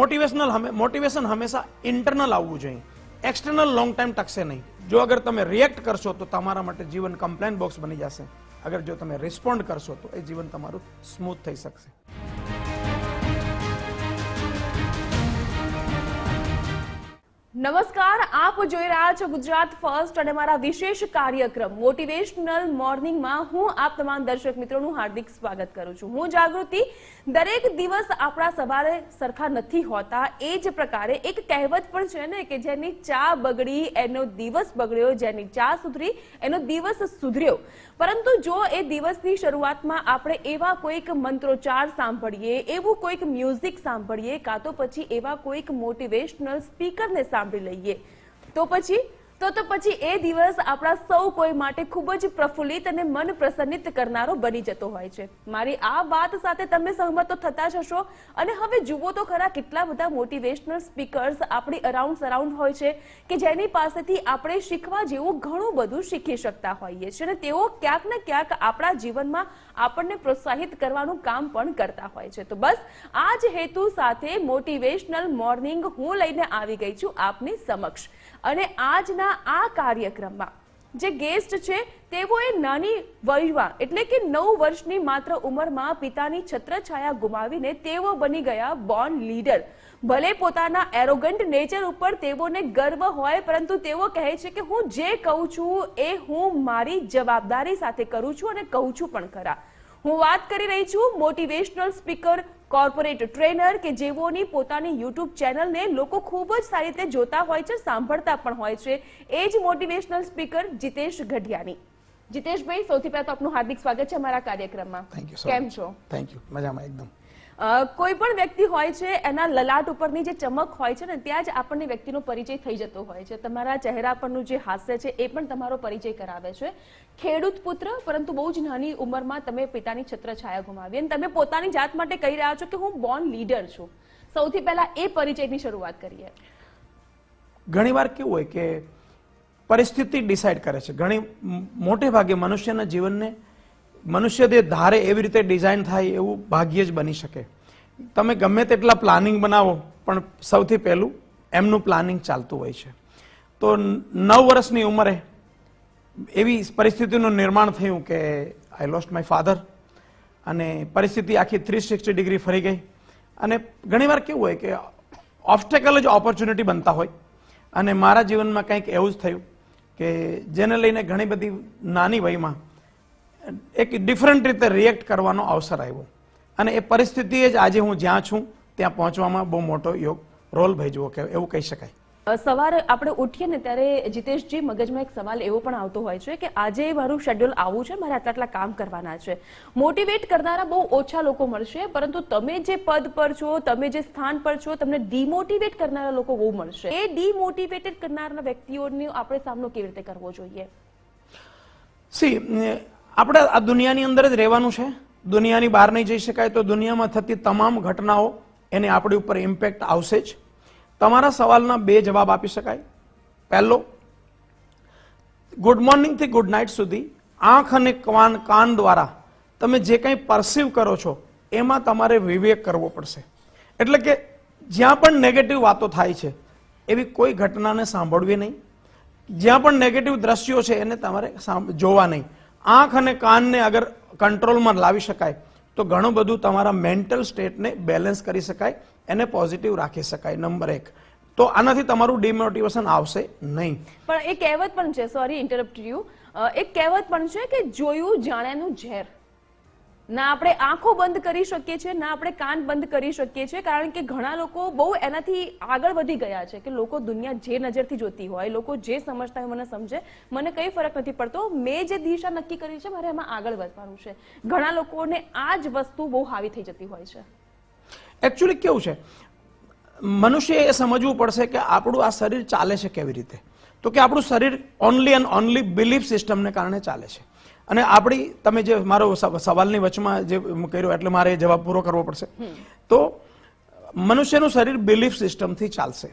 Motivational motivation હંમેશા internal આવવું જોઈએ. એક્સટર્નલ લોંગ ટાઈમ ટકશે નહીં. જો અગર તમે રિએક્ટ કરશો તો તમારા માટે જીવન કમ્પ્લેન બોક્સ બની જશે. અગર જો તમે રિસ્પોન્ડ કરશો તો એ જીવન તમારું સ્મૂથ થઈ શકશે. નમસ્કાર, આપ જોઈ રહ્યા છો ગુજરાત ફર્સ્ટ અને મારા વિશેષ કાર્યક્રમ મોટિવેશનલ મોર્નિંગમાં હું આપ તમામ દર્શક મિત્રોનું હાર્દિક સ્વાગત કરું છું. હું જાગૃતિ. દરેક દિવસ આપણા સવારે સરખા નથી હોતા. એ જ પ્રકારે એક કહેવત પણ છે ને કે જેની ચા બગડી, એનો દિવસ બગડ્યો, જેની ચા સુધરી, એનો દિવસ સુધર્યો. પરંતુ જો એ દિવસની શરૂઆતમાં આપણે એવા કોઈક મંત્રોચ્ચાર સાંભળીએ, એવું કોઈક મ્યુઝિક સાંભળીએ, કાં તો પછી એવા કોઈક મોટિવેશનલ સ્પીકરને સાંભળી લઈએ. તો પછી તો તો પછી એ દિવસ આપણા સૌ કોઈ માટે ખૂબ જ પ્રફુલ્લિત અને મન પ્રસન્નિત કરનારો બની જતો હોય છે. મારી આ વાત સાથે તમે સહમત તો થતા જ હશો. અને હવે જુઓ તો ખરા કેટલા બધા મોટિવેશનલ સ્પીકર્સ આપણી અરાઉન્ડ સરાઉન્ડ હોય છે કે જેની પાસેથી આપણે શીખવા જેવું ઘણું બધું શીખી શકતા હોઈએ છીએ. અને તેઓ ક્યાંક ને ક્યાંક આપણા જીવનમાં આપણને પ્રોત્સાહિત કરવાનું કામ પણ કરતા હોય છે. તો બસ, આ જ હેતુ સાથે મોટિવેશનલ મોર્નિંગ હું લઈને આવી ગઈ છું આપની સમક્ષ. અને આજના આ કાર્યક્રમમાં જે ગેસ્ટ છે તેઓએ નાની વયમાં એટલે કે નવ વર્ષની માત્ર ઉંમરમાં પિતાની છત્રછાયા ગુમાવીને તેઓ બની ગયા બોર્ન લીડર ભલે પોતાના એરોગન્ટ નેચર ઉપર તેઓને ગર્વ હોય, પરંતુ તેઓ કહે છે કે હું જે કહું છું એ હું મારી જવાબદારી સાથે કરું છું અને કહું છું પણ ખરા. હું વાત કરી રહી છું મોટિવેશનલ સ્પીકર કોર્પોરેટ ટ્રેનર કે જેઓની પોતાની યુટ્યુબ ચેનલને લોકો ખૂબ જ સારી રીતે જોતા હોય છે સાંભળતા પણ હોય છે. એ જ મોટિવેશનલ સ્પીકર જીતેશ ગઢિયાની. જીતેશભાઈ સૌથી પહેલા તો આપનું હાર્દિક સ્વાગત છે અમારા કાર્યક્રમમાં. કેમ છો? થેન્ક યુ મજામાં એકદમ. કોઈ પણ વ્યક્તિ હોય છે, એના લલાટ ઉપરની જે ચમક હોય છે ને, ત્યાં જ આપણને વ્યક્તિનો પરિચય થઈ જતો હોય છે. તમારા ચહેરા પરનું જે હાસ્ય છે, એ પણ તમારો પરિચય કરાવે છે. ખેડૂત પુત્ર, પરંતુ બહુ જ નાની ઉંમરમાં તમે પિતાની છત્રછાયા ગુમાવી. અને તમે પોતાની જાત માટે કહી રહ્યા છો કે હું બોર્ન લીડર છું. સૌથી પહેલા એ પરિચયની શરૂઆત કરીએ. ઘણીવાર કેવું હોય કે પરિસ્થિતિ ડિસાઈડ કરે છે. ઘણી મોટે ભાગે મનુષ્યના જીવનને મનુષ્ય દેહ ધારે એવી રીતે ડિઝાઇન થાય એવું ભાગ્ય જ બની શકે. તમે ગમે તેટલા પ્લાનિંગ બનાવો, પણ સૌથી પહેલું એમનું પ્લાનિંગ ચાલતું હોય છે. તો નવ વર્ષની ઉંમરે એવી પરિસ્થિતિનું નિર્માણ થયું કે આઈ લોસ્ટ માય ફાધર અને પરિસ્થિતિ આખી થ્રી સિક્સટી ડિગ્રી ફરી ગઈ. અને ઘણીવાર કેવું હોય કે ઓબ્સ્ટેકલ જ ઓપોર્ચ્યુનિટી બનતા હોય. અને મારા જીવનમાં કંઈક એવું જ થયું કે જેને લઈને ઘણી બધી નાની વયમાં એક ડિફરન્ટ રીતે રિએક્ટ કરવાનો અવસર આવ્યો. અને એ પરિસ્થિતિએ જ આજે હું જ્યાં છું ત્યાં પહોંચવામાં બહુ મોટો યોગ રોલ ભજવો કે એવું કહી શકાય. સવારે આપણે ઉઠીએ ને ત્યારે જીતેશજી મગજમાં એક સવાલ એવો પણ આવતો હોય છે કે આજે મારું શેડ્યુલ આવું છે મારે આટલા આટલા કામ કરવાના છે. મોટિવેટ કરનારા બહુ ઓછા લોકો મળશે પરંતુ તમે જે પદ પર છો તમે જે સ્થાન પર છો તમને ડિમોટિવેટ કરનારા લોકો બહુ મળશે. એ ડિમોટિવેટેડ કરનારા વ્યક્તિઓનો આપણે સામનો કેવી રીતે કરવો જોઈએ? સી આપણે આ દુનિયાની અંદર જ રહેવાનું છે. દુનિયાની બહાર નહીં જઈ શકાય તો દુનિયામાં થતી તમામ ઘટનાઓ એની આપણી ઉપર ઇમ્પેક્ટ આવશે જ. તમારા સવાલના બે જવાબ આપી શકાય. પહેલો ગુડ મોર્નિંગથી ગુડ નાઇટ સુધી આંખ અને કાન કાન દ્વારા તમે જે કંઈ પરસીવ કરો છો, એમાં તમારે વિવેક કરવો પડશે. એટલે કે જ્યાં પણ નેગેટિવ વાતો થાય છે, એવી કોઈ ઘટનાને સાંભળવી નહીં. જ્યાં પણ નેગેટિવ દ્રશ્યો છે, એને તમારે જોવા નહીં. આંખ અને કાનને અગર કંટ્રોલમાં લાવી શકાય, તો ઘણું બધું તમારા મેન્ટલ સ્ટેટને બેલેન્સ કરી શકાય, એને પોઝિટિવ રાખી શકાય, નંબર એક. તો આનાથી તમારું ડિમોટિવેશન આવશે નહીં. પણ એક કહેવત પણ છે સોરી ઇન્ટરપ્ટ યુ એક કહેવત પણ છે કે જોયું જાણેનું ઝેર. ના આપણે આંખો બંધ કરી શકીએ છીએ, ના આપણે કાન બંધ કરી શકીએ છીએ, કારણ કે ઘણા લોકો બહુ એનાથી આગળ વધી ગયા છે કે લોકો દુનિયા જે નજરથી જોતી હોય, લોકો જે સમજતા હોય, મને સમજે, મને કઈ ફરક નથી પડતો. મેં જે દિશા નક્કી કરી છે, મારે એમાં આગળ વધવાનું છે. ઘણા લોકોને આ જ વસ્તુ બહુ હાવી થઈ જતી હોય છે. એકચ્યુઅલી કેવું છે? મનુષ્ય એ સમજવું પડશે કે આપણું આ શરીર ચાલે છે કેવી રીતે? તો કે આપણું શરીર ઓનલી એન્ડ ઓનલી બિલીફ સિસ્ટમને કારણે ચાલે છે. અને આપણી તમે જે મારો સવાલની વચમાં જે કર્યો એટલે મારે જવાબ પૂરો કરવો પડશે. તો મનુષ્યનું શરીર બિલીફ સિસ્ટમથી ચાલશે.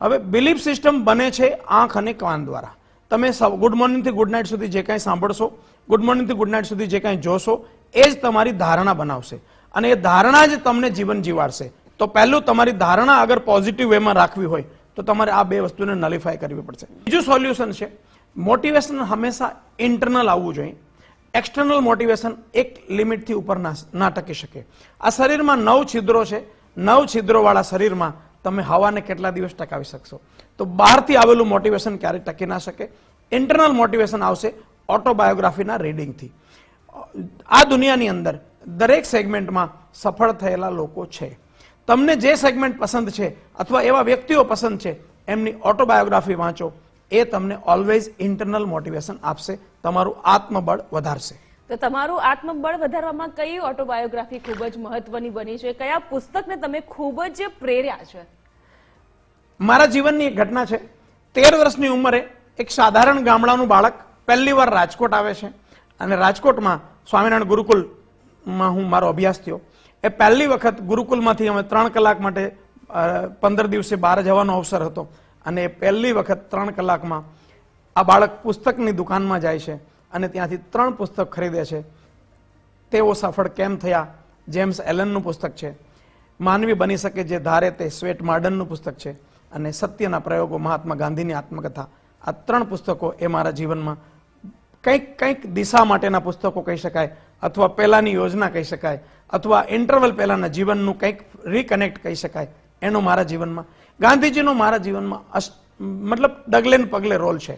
હવે બિલીફ સિસ્ટમ બને છે આંખ અને કાન દ્વારા. તમે ગુડ મોર્નિંગથી ગુડ નાઇટ સુધી જે કાંઈ સાંભળશો ગુડ મોર્નિંગથી ગુડ નાઇટ સુધી જે કાંઈ જોશો એ જ તમારી ધારણા બનાવશે. અને એ ધારણા જ તમને જીવન જીવાડશે. તો પહેલું તમારી ધારણા અગર પોઝિટિવ વેમાં રાખવી હોય તો તમારે આ બે વસ્તુને નલિફાય કરવી પડશે. બીજું સોલ્યુશન છે મોટિવેશન હંમેશા ઇન્ટરનલ આવવું જોઈએ. એક્સટર્નલ મોટિવેશન એક લિમિટથી ઉપર ના ટકી શકે. આ શરીરમાં નવ છિદ્રો છે. નવ છિદ્રોવાળા શરીરમાં તમે હવાને કેટલા દિવસ ટકાવી શકશો? તો બહારથી આવેલું મોટિવેશન ક્યારેય ટકી ના શકે? ઇન્ટરનલ મોટિવેશન આવશે ઓટોબાયોગ્રાફીના રીડિંગથી આ દુનિયાની અંદર દરેક સેગમેન્ટમાં સફળ થયેલા લોકો છે. તમને જે સેગમેન્ટ પસંદ છે અથવા એવા વ્યક્તિઓ પસંદ છે, એમની ઓટોબાયોગ્રાફી વાંચો. એ તમને ઓલવેઝ ઇન્ટરનલ મોટિવેશન આપશે. તમારું આત્મબળ વધારશે. તો તમારું આત્મબળ વધારવામાં કઈ ઓટોબાયોગ્રાફી ખૂબ જ મહત્વની બની છે? કયા પુસ્તકને તમે ખૂબ જ પ્રેર્યા છે? મારા જીવનની એક ઘટના છે. તેર વર્ષની ઉંમરે એક સાધારણ ગામડાનું બાળક પહેલી વાર રાજકોટ આવે છે અને રાજકોટમાં સ્વામિનારાયણ ગુરુકુલમાં હું મારો અભ્યાસ થયો. એ પહેલી વખત ગુરુકુલમાંથી અમે ત્રણ કલાક માટે પંદર દિવસે બહાર જવાનો અવસર હતો. અને પહેલી વખત ત્રણ કલાકમાં આ બાળક પુસ્તકની દુકાનમાં જાય છે અને ત્યાંથી ત્રણ પુસ્તક ખરીદે છે. તેઓ સફળ કેમ થયા? જેમ્સ એલનનું પુસ્તક છે. માનવી બની શકે જે ધારે તે સ્વેટ માર્ડનનું પુસ્તક છે અને સત્યના પ્રયોગો મહાત્મા ગાંધીની આત્મકથા. આ ત્રણ પુસ્તકો એ મારા જીવનમાં કંઈક કંઈક દિશા માટેના પુસ્તકો કહી શકાય, અથવા પહેલાંની યોજના કહી શકાય, અથવા ઇન્ટરવલ પહેલાંના જીવનનું કંઈક રિકનેક્ટ કહી શકાય. એનો મારા જીવનમાં ગાંધીજીનો મારા જીવનમાં મતલબ ડગલે ને પગલે રોલ છે.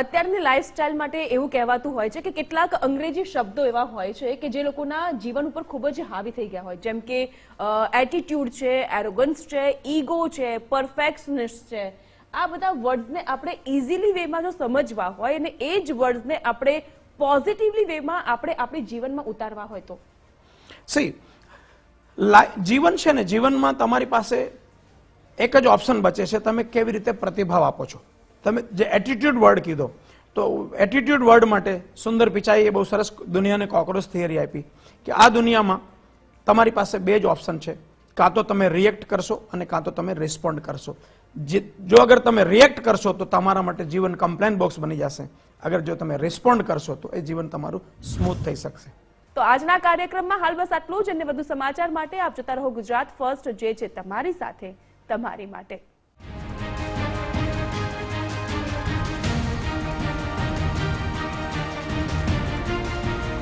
અત્યારની લાઈફસ્ટાઈલ માટે એવું કહેવાતું હોય છે કે કેટલાક અંગ્રેજી શબ્દો એવા હોય છે કે જે લોકોના જીવન ઉપર ખૂબ જ હાવી થઈ ગયા હોય. જેમ કે એટીટ્યુડ છે એરોગન્સ છે ઈગો છે પરફેક્શનિસ્ટ છે. આ બધા વર્ડ્સને આપણે ઇઝીલી વેમાં જો સમજવા હોય અને એ જ વર્ડ્સને આપણે પોઝિટિવલી વેમાં આપણે આપણી જીવનમાં ઉતારવા હોય તો. સી જીવન છે ને, જીવનમાં તમારી પાસે એક જ ઓપ્શન બચે છે, તમે કેવી રીતે પ્રતિભાવ આપો છો? તમે જે એટીટ્યુડ વર્ડ કીધો, તો એટીટ્યુડ વર્ડ માટે સુંદર પિચાઈએ બહુ સરસ દુનિયાને કોક્રોચ થિયરી આપી કે આ દુનિયામાં તમારી પાસે બે જ ઓપ્શન છે. કાં તો તમે રિએક્ટ કરશો અને કાં તો તમે રિસ્પોન્ડ કરશો. જે અગર તમે રિએક્ટ કરશો, તો તમારા માટે જીવન કમ્પ્લેન બોક્સ બની જશે. અગર જો તમે રિસ્પોન્ડ કરશો, તો એ જીવન તમારું સ્મૂથ થઈ શકશે. તો આજના કાર્યક્રમમાં હાલ બસ આટલું જ અને વધુ સમાચાર માટે આપ જતા રહો ગુજરાત ફર્સ્ટ જે છે તમારી સાથે, તમારી માટે.